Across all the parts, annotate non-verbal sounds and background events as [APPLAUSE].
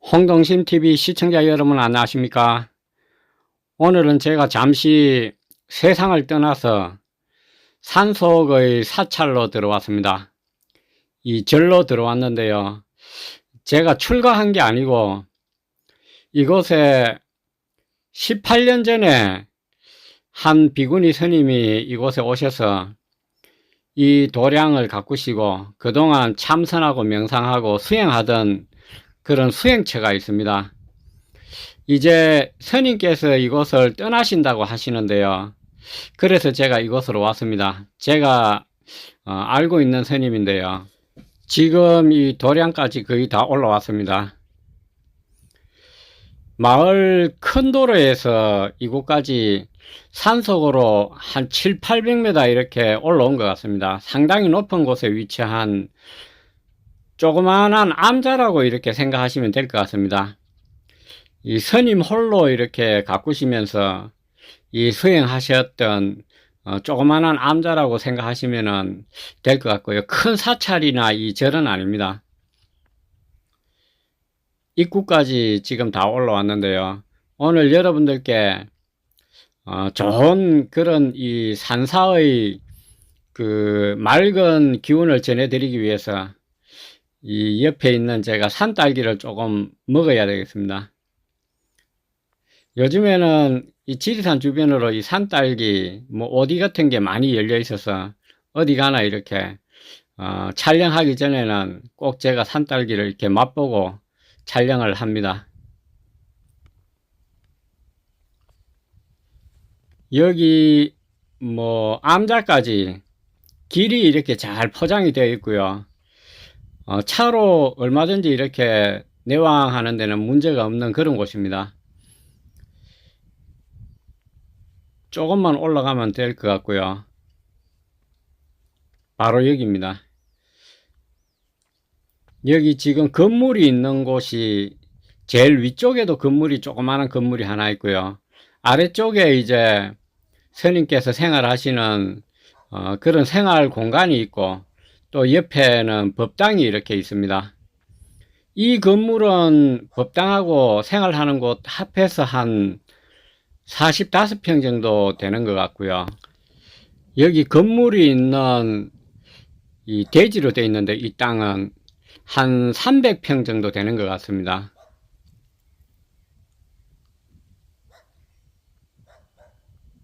홍동심TV 시청자 여러분 안녕하십니까? 오늘은 제가 잠시 세상을 떠나서 산속의 사찰로 들어왔습니다. 이 절로 들어왔는데요. 제가 출가한 게 아니고 이곳에 18년 전에 한 비구니 스님이 이곳에 오셔서 이 도량을 가꾸시고 그동안 참선하고 명상하고 수행하던 그런 수행처가 있습니다. 이제 스님께서 이곳을 떠나신다고 하시는데요. 그래서 제가 이곳으로 왔습니다. 제가 어, 알고 있는 스님인데요. 지금 이 도량까지 거의 다 올라왔습니다. 마을 큰 도로에서 이곳까지 산속으로 한 7, 800m 이렇게 올라온 것 같습니다. 상당히 높은 곳에 위치한 조그마한 암자라고 이렇게 생각하시면 될 것 같습니다. 이 스님 홀로 이렇게 가꾸시면서 이 수행하셨던 어, 조그마한 암자라고 생각하시면 될 것 같고요. 큰 사찰이나 이 절은 아닙니다. 입구까지 지금 다 올라왔는데요. 오늘 여러분들께 어, 좋은 그런 이 산사의 그 맑은 기운을 전해드리기 위해서 이 옆에 있는 제가 산딸기를 조금 먹어야 되겠습니다. 요즘에는 이 지리산 주변으로 이 산딸기, 뭐 오디 같은 게 많이 열려 있어서 어디 가나 이렇게 어, 촬영하기 전에는 꼭 제가 산딸기를 이렇게 맛보고 촬영을 합니다. 여기 뭐 암자까지 길이 이렇게 잘 포장이 되어 있고요. 어, 차로 얼마든지 이렇게 내왕하는 데는 문제가 없는 그런 곳입니다. 조금만 올라가면 될 것 같고요. 바로 여기입니다. 여기 지금 건물이 있는 곳이 제일 위쪽에도 건물이 조그마한 건물이 하나 있고요. 아래쪽에 이제 스님께서 생활하시는 어, 그런 생활 공간이 있고 또 옆에는 법당이 이렇게 있습니다. 이 건물은 법당하고 생활하는 곳 합해서 한 45평 정도 되는 것 같고요. 여기 건물이 있는 이 대지로 되어 있는데 이 땅은 한 300평 정도 되는 것 같습니다.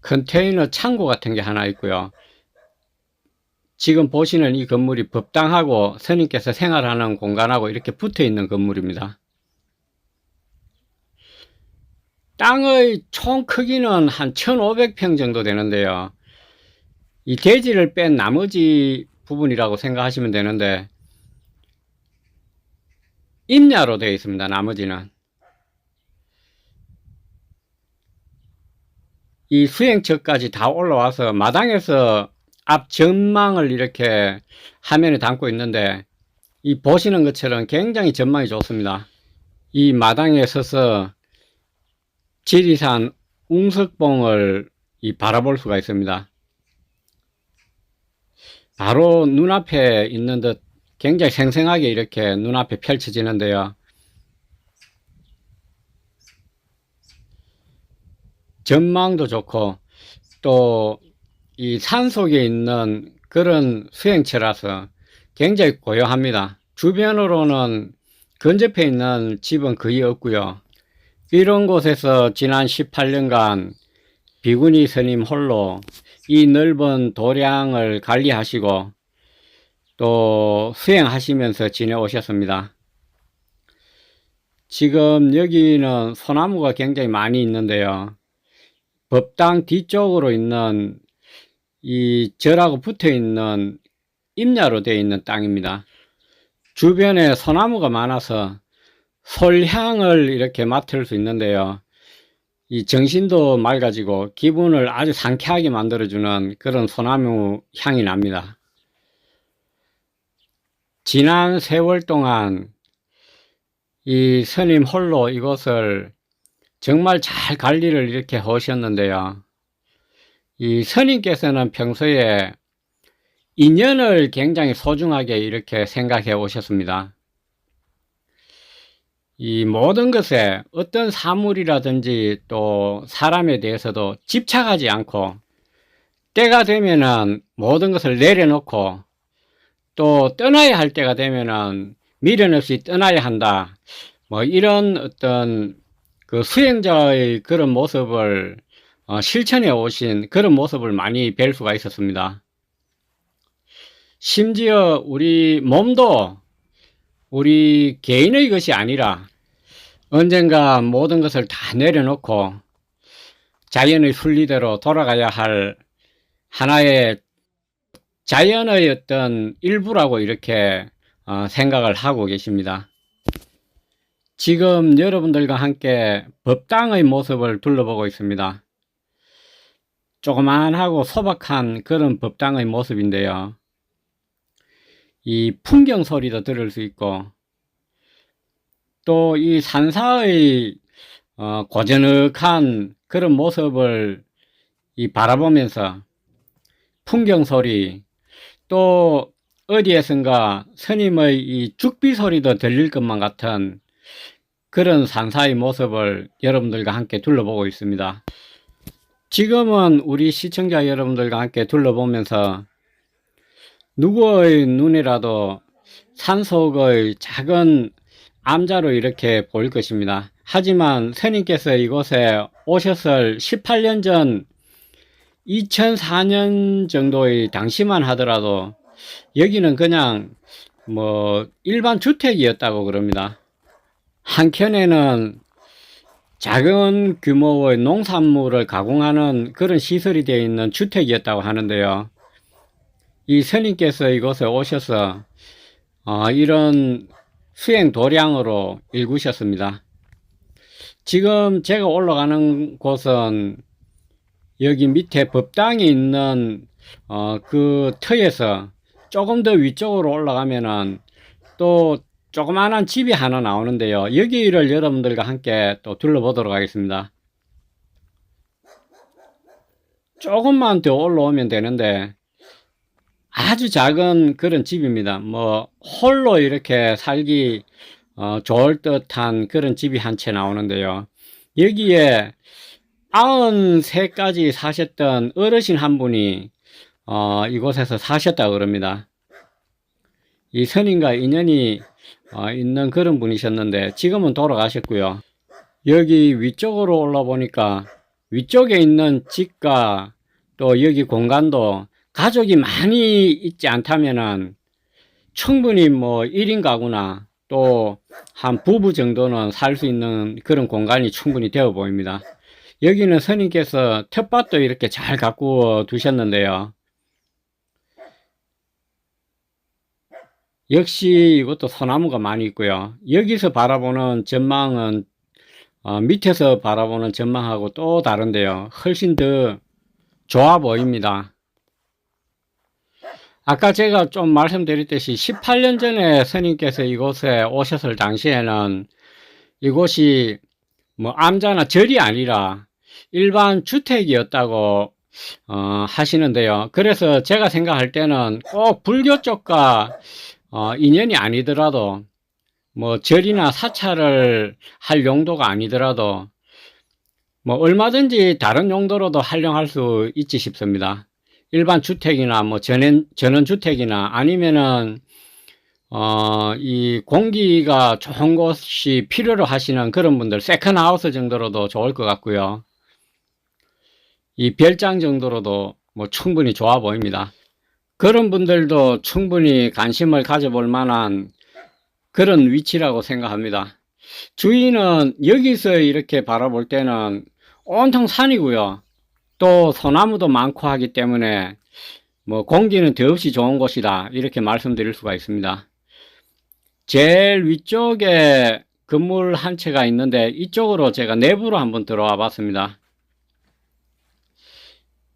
컨테이너 창고 같은 게 하나 있고요. 지금 보시는 이 건물이 법당하고 스님께서 생활하는 공간하고 이렇게 붙어 있는 건물입니다. 땅의 총 크기는 한 1500평 정도 되는데요. 이 대지를 뺀 나머지 부분이라고 생각하시면 되는데 임야로 되어 있습니다. 나머지는. 이 수행처까지 다 올라와서 마당에서 앞 전망을 이렇게 화면에 담고 있는데 이 보시는 것처럼 굉장히 전망이 좋습니다. 이 마당에 서서 지리산 웅석봉을 이 바라볼 수가 있습니다. 바로 눈앞에 있는 듯 굉장히 생생하게 이렇게 눈앞에 펼쳐지는데요. 전망도 좋고 또 이 산 속에 있는 그런 수행처라서 굉장히 고요합니다. 주변으로는 근접해 있는 집은 거의 없고요. 이런 곳에서 지난 18년간 비구니 스님 홀로 이 넓은 도량을 관리하시고 또 수행하시면서 지내오셨습니다. 지금 여기는 소나무가 굉장히 많이 있는데요. 법당 뒤쪽으로 있는 이 절하고 붙어 있는 임야로 되어 있는 땅입니다. 주변에 소나무가 많아서 솔향을 이렇게 맡을 수 있는데요. 이 정신도 맑아지고 기분을 아주 상쾌하게 만들어주는 그런 소나무 향이 납니다. 지난 세월 동안 이 스님 홀로 이곳을 정말 잘 관리를 이렇게 하셨는데요. 이 스님께서는 평소에 인연을 굉장히 소중하게 이렇게 생각해 오셨습니다. 이 모든 것에 어떤 사물이라든지 또 사람에 대해서도 집착하지 않고 때가 되면은 모든 것을 내려놓고 또 떠나야 할 때가 되면은 미련 없이 떠나야 한다. 뭐 이런 어떤 그 수행자의 그런 모습을 어, 실천해 오신 그런 모습을 많이 뵐 수가 있었습니다. 심지어 우리 몸도 우리 개인의 것이 아니라 언젠가 모든 것을 다 내려놓고 자연의 순리대로 돌아가야 할 하나의 자연의 어떤 일부라고 이렇게 어, 생각을 하고 계십니다. 지금 여러분들과 함께 법당의 모습을 둘러보고 있습니다. 조그만하고 소박한 그런 법당의 모습인데요. 이 풍경 소리도 들을 수 있고, 또 이 산사의 어, 고즈넉한 그런 모습을 이 바라보면서 풍경 소리, 또 어디에선가 스님의 이 죽비 소리도 들릴 것만 같은 그런 산사의 모습을 여러분들과 함께 둘러보고 있습니다. 지금은 우리 시청자 여러분들과 함께 둘러보면서 누구의 눈이라도 산속의 작은 암자로 이렇게 보일 것입니다. 하지만 스님께서 이곳에 오셨을 18년 전 2004년 정도의 당시만 하더라도 여기는 그냥 뭐 일반 주택이었다고 그럽니다. 한켠에는 작은 규모의 농산물을 가공하는 그런 시설이 되어 있는 주택이었다고 하는데요. 이 스님께서 이곳에 오셔서 어, 이런 수행 도량으로 일구셨습니다. 지금 제가 올라가는 곳은 여기 밑에 법당이 있는 어, 그 터에서 조금 더 위쪽으로 올라가면은 또 조그마한 집이 하나 나오는데요. 여기를 여러분들과 함께 또 둘러보도록 하겠습니다. 조금만 더 올라오면 되는데 아주 작은 그런 집입니다. 뭐 홀로 이렇게 살기 어, 좋을 듯한 그런 집이 한 채 나오는데요. 여기에 93까지 사셨던 어르신 한 분이 어, 이곳에서 사셨다고 그럽니다. 이 스님과 인연이 어, 있는 그런 분이셨는데 지금은 돌아가셨고요. 여기 위쪽으로 올라 보니까 위쪽에 있는 집과 또 여기 공간도 가족이 많이 있지 않다면은 충분히 뭐 1인 가구나 또 한 부부 정도는 살 수 있는 그런 공간이 충분히 되어 보입니다. 여기는 스님께서 텃밭도 이렇게 잘 가꾸어 두셨는데요. 역시 이것도 소나무가 많이 있고요. 여기서 바라보는 전망은 어, 밑에서 바라보는 전망하고 또 다른데요. 훨씬 더 좋아 보입니다. 아까 제가 좀 말씀드렸듯이 18년 전에 스님께서 이곳에 오셨을 당시에는 이곳이 뭐 암자나 절이 아니라 일반 주택이었다고 어, 하시는데요. 그래서 제가 생각할 때는 꼭 불교 쪽과 어, 인연이 아니더라도 뭐 절이나 사찰을 할 용도가 아니더라도 뭐 얼마든지 다른 용도로도 활용할 수 있지 싶습니다. 일반 주택이나 뭐 전원, 전원주택이나 아니면은 어, 이 공기가 좋은 곳이 필요로 하시는 그런 분들 세컨 하우스 정도로도 좋을 것 같고요. 이 별장 정도로도 뭐 충분히 좋아 보입니다. 그런 분들도 충분히 관심을 가져볼 만한 그런 위치라고 생각합니다. 주위는 여기서 이렇게 바라볼 때는 온통 산이고요. 또 소나무도 많고 하기 때문에 뭐 공기는 더없이 좋은 곳이다 이렇게 말씀드릴 수가 있습니다. 제일 위쪽에 건물 한 채가 있는데 이쪽으로 제가 내부로 한번 들어와 봤습니다.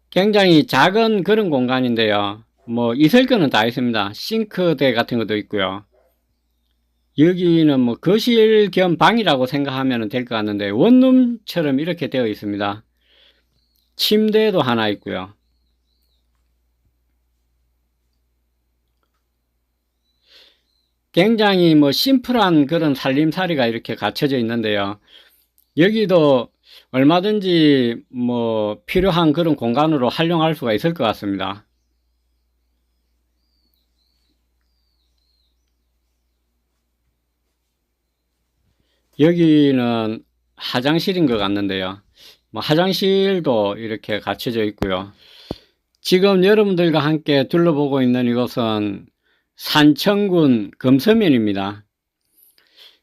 굉장히 작은 그런 공간인데요. 뭐 거는 다 있습니다. 싱크대 같은 것도 있고요. 여기는 뭐 거실 겸 방이라고 생각하면 될 것 같는데 원룸처럼 이렇게 되어 있습니다. 침대도 하나 있고요. 굉장히 뭐 심플한 그런 살림살이가 이렇게 갖춰져 있는데요. 여기도 얼마든지 뭐 필요한 그런 공간으로 활용할 수가 있을 것 같습니다. 여기는 화장실인 것 같는데요. 뭐 화장실도 이렇게 갖춰져 있고요. 지금 여러분들과 함께 둘러보고 있는 이곳은 산청군 금서면입니다.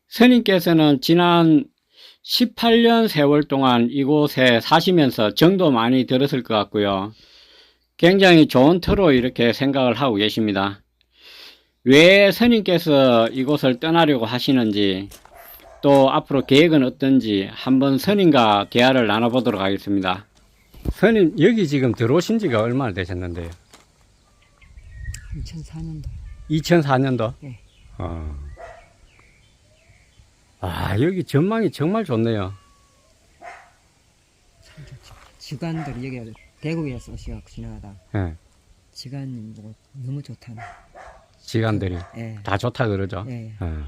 스님께서는 지난 18년 세월 동안 이곳에 사시면서 정도 많이 들었을 것 같고요. 굉장히 좋은 터로 이렇게 생각을 하고 계십니다. 왜 스님께서 이곳을 떠나려고 하시는지 또 앞으로 계획은 어떤지 한번 스님과 대화를 나눠보도록 하겠습니다. 스님 여기 지금 들어오신 지가 얼마나 되셨는데요? 2004년도 2004년도? 네. 어. 아, 여기 전망이 정말 좋네요. 참 좋죠. 지관들이 여기 대구에서 시각 지나가다 예, 지관님 보고 너무 좋다는. 시간들이 예. 다 좋다 그러죠. 예. 어.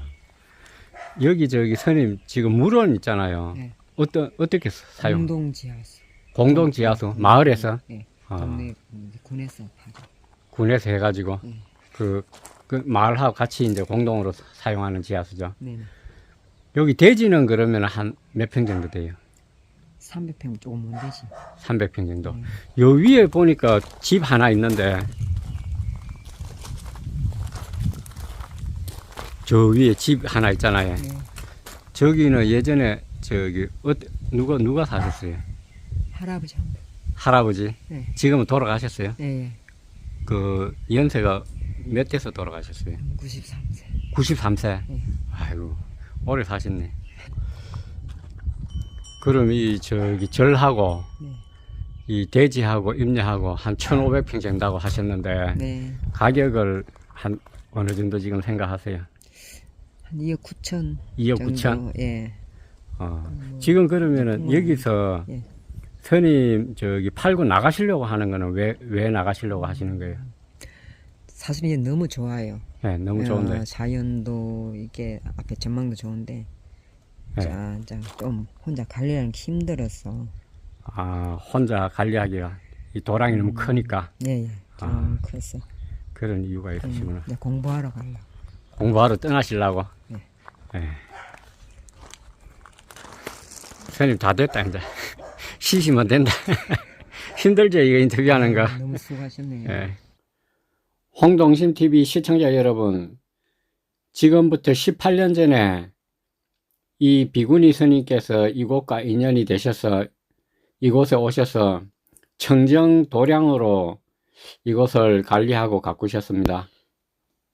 여기 저기 스님 지금 물원 있잖아요. 예. 어떤 어떻게 사용? 공동 지하수. 공동 지하수 마을에서 예. 어, 동네 군에서 하죠. 군에서 해가지고 예. 그, 그 마을하고 같이 이제 공동으로 사용하는 지하수죠. 네네. 여기 대지는 그러면 한 몇 평 정도 돼요? 300평 조금 못 되지. 300평 정도. 예. 요 위에 보니까 집 하나 있는데 저 위에 집 하나 있잖아요. 예. 저기는 예전에 저기 어, 누가 누가 사셨어요? 할아버지 한 분. 할아버지. 네. 지금은 돌아가셨어요. 예. 그 연세가 몇 대서 돌아가셨어요? 93세. 93세. 네. 아이고 오래 사셨네. 그럼 이 저기 절하고 네. 이 대지하고 임야하고 한 1,500평 정도고 하셨는데 네. 가격을 한 어느 정도 지금 생각하세요? 한 2억 9천. 2억 정도. 9천? 예. 어. 뭐, 지금 그러면은 음. 여기서 예. 스님 저기 팔고 나가시려고 하는 거는 왜, 왜 나가시려고 하시는 거예요? 사실 이게 너무 좋아요. 네, 너무 좋은데. 어, 자연도 이게 앞에 전망도 좋은데 네. 자, 자, 좀 혼자 관리하는 게 힘들어서 아, 혼자 관리하기가 이 도랑이 너무 크니까 예, 예. 좀 아. 그래서 그런 이유가 음, 있으시구나. 네, 공부하러 가려고. 공부하러 떠나시려고? 네. 네. 스님 다 됐다, 이제. [LAUGHS] 쉬시면 된다. [LAUGHS] 힘들죠, 이거 인터뷰하는 거. 아, 너무 수고하셨네요. 예. 홍동심 TV 시청자 여러분, 지금부터 18년 전에 이 비구니 스님께서 이곳과 인연이 되셔서 이곳에 오셔서 청정 도량으로 이곳을 관리하고 가꾸셨습니다.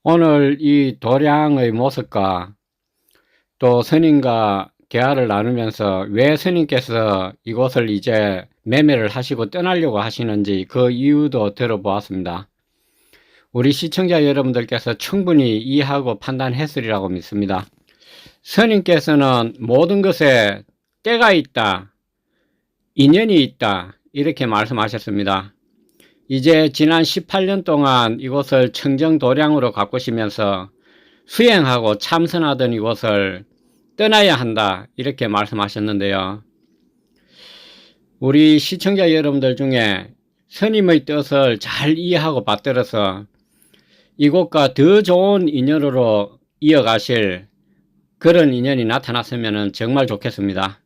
오늘 이 도량의 모습과 또 스님과 대화를 나누면서 왜 스님께서 이곳을 이제 매매를 하시고 떠나려고 하시는지 그 이유도 들어보았습니다. 우리 시청자 여러분들께서 충분히 이해하고 판단했으리라고 믿습니다. 스님께서는 모든 것에 때가 있다, 인연이 있다, 이렇게 말씀하셨습니다. 이제 지난 18년 동안 이곳을 청정도량으로 가꾸시면서 수행하고 참선하던 이곳을 떠나야 한다, 이렇게 말씀하셨는데요. 우리 시청자 여러분들 중에 스님의 뜻을 잘 이해하고 받들어서 이곳과 더 좋은 인연으로 이어가실 그런 인연이 나타났으면 정말 좋겠습니다.